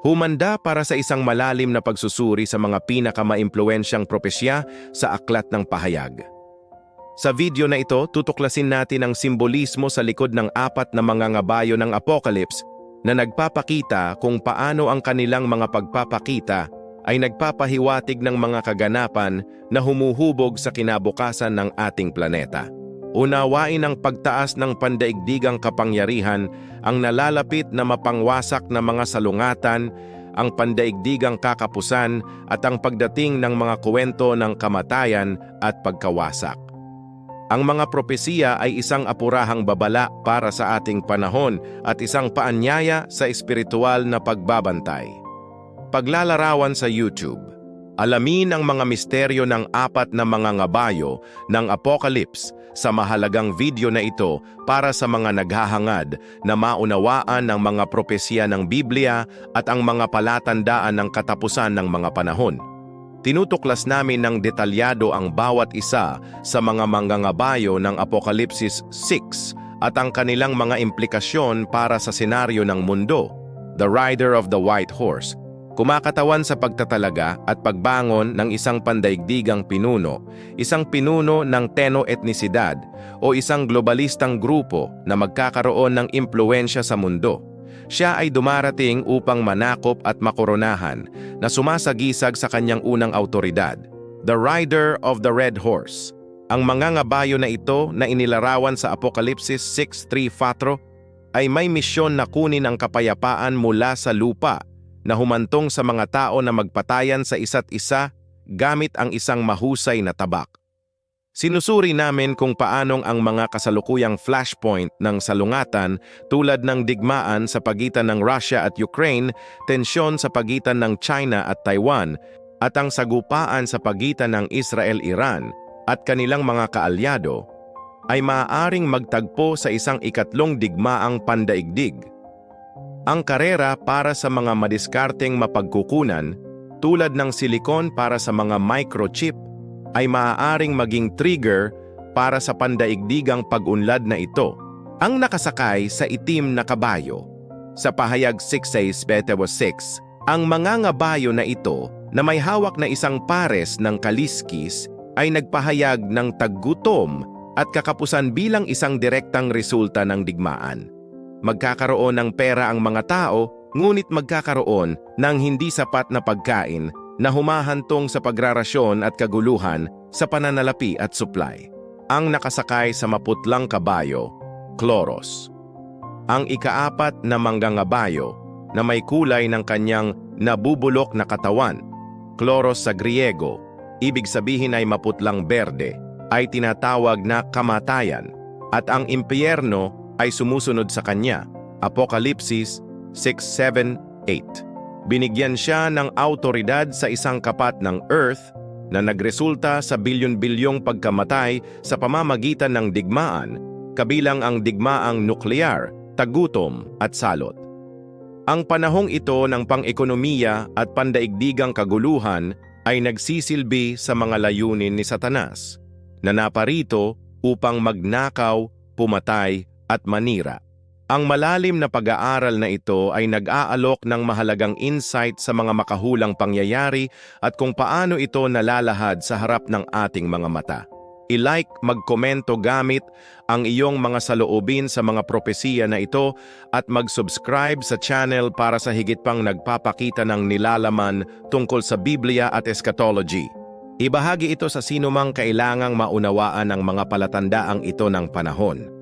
Humanda para sa isang malalim na pagsusuri sa mga pinakamaimpluensyang propesya sa aklat ng pahayag. Sa video na ito, tutuklasin natin ang simbolismo sa likod ng apat na mga ngabayo ng Apocalypse na nagpapakita kung paano ang kanilang mga pagpapakita ay nagpapahiwatig ng mga kaganapan na humuhubog sa kinabukasan ng ating planeta. Unawain ang pagtaas ng pandaigdigang kapangyarihan, ang nalalapit na mapangwasak na mga salungatan, ang pandaigdigang kakapusan at ang pagdating ng mga kuwento ng kamatayan at pagkawasak. Ang mga propesiya ay isang apurahang babala para sa ating panahon at isang paanyaya sa espiritual na pagbabantay. Paglalarawan sa YouTube Alamin ang mga misteryo ng apat na mga ngabayo ng Apocalypse sa mahalagang video na ito para sa mga naghahangad na maunawaan ng mga propesya ng Biblia at ang mga palatandaan ng katapusan ng mga panahon. Tinutuklas namin ng detalyado ang bawat isa sa mga mangangabayo ng Apokalipsis 6 at ang kanilang mga implikasyon para sa senaryo ng mundo. The Rider of the White Horse kumakatawan sa pagtatalaga at pagbangon ng isang pandaigdigang pinuno, isang pinuno ng teno-etnisidad o isang globalistang grupo na magkakaroon ng impluensya sa mundo. Siya ay dumarating upang manakop at makoronahan na sumasagisag sa kanyang unang autoridad, the Rider of the Red Horse. Ang mga ngabayo na ito na inilarawan sa Apokalipsis 6.3.4 ay may misyon na kunin ang kapayapaan mula sa lupa na humantong sa mga tao na magpatayan sa isa't isa gamit ang isang mahusay na tabak. Sinusuri namin kung paanong ang mga kasalukuyang flashpoint ng salungatan tulad ng digmaan sa pagitan ng Russia at Ukraine, tensyon sa pagitan ng China at Taiwan, at ang sagupaan sa pagitan ng Israel-Iran at kanilang mga kaalyado ay maaaring magtagpo sa isang ikatlong digmaang pandaigdig ang karera para sa mga madiskarteng mapagkukunan tulad ng silikon para sa mga microchip ay maaaring maging trigger para sa pandaigdigang pag-unlad na ito. Ang nakasakay sa itim na kabayo. Sa pahayag 6 Betewo 6, ang mga ngabayo na ito na may hawak na isang pares ng kaliskis ay nagpahayag ng taggutom at kakapusan bilang isang direktang resulta ng digmaan. Magkakaroon ng pera ang mga tao, ngunit magkakaroon ng hindi sapat na pagkain na humahantong sa pagrarasyon at kaguluhan sa pananalapi at supply. Ang nakasakay sa maputlang kabayo, Kloros. Ang ikaapat na manggangabayo na may kulay ng kanyang nabubulok na katawan, Kloros sa Griego, ibig sabihin ay maputlang berde, ay tinatawag na kamatayan, at ang impyerno ay sumusunod sa kanya. Apokalipsis 6.7.8 Binigyan siya ng autoridad sa isang kapat ng earth na nagresulta sa bilyon-bilyong pagkamatay sa pamamagitan ng digmaan, kabilang ang digmaang nuklear, tagutom at salot. Ang panahong ito ng pang-ekonomiya at pandaigdigang kaguluhan ay nagsisilbi sa mga layunin ni Satanas, na naparito upang magnakaw, pumatay at manira. Ang malalim na pag-aaral na ito ay nag-aalok ng mahalagang insight sa mga makahulang pangyayari at kung paano ito nalalahad sa harap ng ating mga mata. I-like, magkomento gamit ang iyong mga saloobin sa mga propesiya na ito at mag-subscribe sa channel para sa higit pang nagpapakita ng nilalaman tungkol sa Biblia at eschatology. Ibahagi ito sa sinumang kailangang maunawaan ang mga palatandaang ito ng panahon.